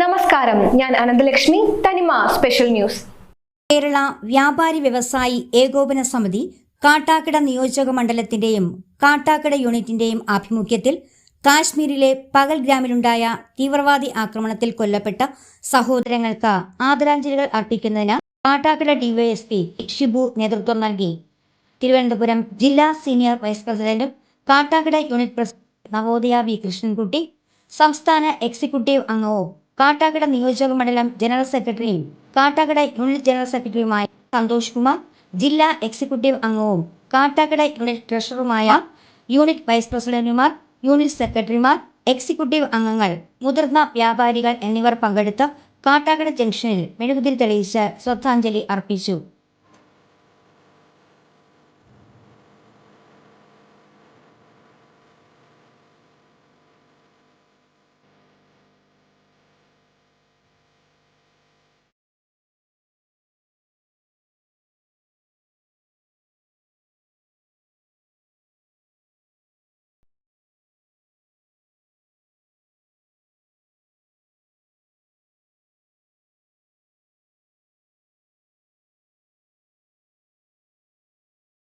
നമസ്കാരം. ഞാൻ അനന്തലക്ഷ്മി. തനിമ സ്പെഷ്യൽ ന്യൂസ്. കേരള വ്യാപാരി വ്യവസായി ഏകോപന സമിതി കാട്ടാക്കട നിയോജക മണ്ഡലത്തിന്റെയും കാട്ടാക്കട യൂണിറ്റിന്റെയും ആഭിമുഖ്യത്തിൽ കാശ്മീരിലെ പകൽഗ്രാമിലുണ്ടായ തീവ്രവാദി ആക്രമണത്തിൽ കൊല്ലപ്പെട്ട സഹോദരങ്ങൾക്ക് ആദരാഞ്ജലികൾ അർപ്പിക്കുന്നതിന് കാട്ടാക്കട ഡിവൈഎസ്പി ഷിബു നേതൃത്വം നൽകി. തിരുവനന്തപുരം ജില്ലാ സീനിയർ വൈസ് പ്രസിഡന്റും Kattakada unit president Navodaya V. Krishnankutty സംസ്ഥാന എക്സിക്യൂട്ടീവ് അംഗവും കാട്ടാക്കട നിയോജക മണ്ഡലം ജനറൽ സെക്രട്ടറിയും കാട്ടാക്കട യൂണിറ്റ് ജനറൽ സെക്രട്ടറിയുമായ സന്തോഷ് കുമാർ ജില്ലാ എക്സിക്യൂട്ടീവ് അംഗവും കാട്ടാക്കട യൂണിറ്റ് ട്രഷററുമായ യൂണിറ്റ് വൈസ് പ്രസിഡന്റുമാർ യൂണിറ്റ് സെക്രട്ടറിമാർ എക്സിക്യൂട്ടീവ് അംഗങ്ങൾ മുതിർന്ന വ്യാപാരികൾ എന്നിവർ പങ്കെടുത്ത് കാട്ടാക്കട ജംഗ്ഷനിൽ മെഴുകുതിരി തെളിയിച്ച് ശ്രദ്ധാഞ്ജലി അർപ്പിച്ചു.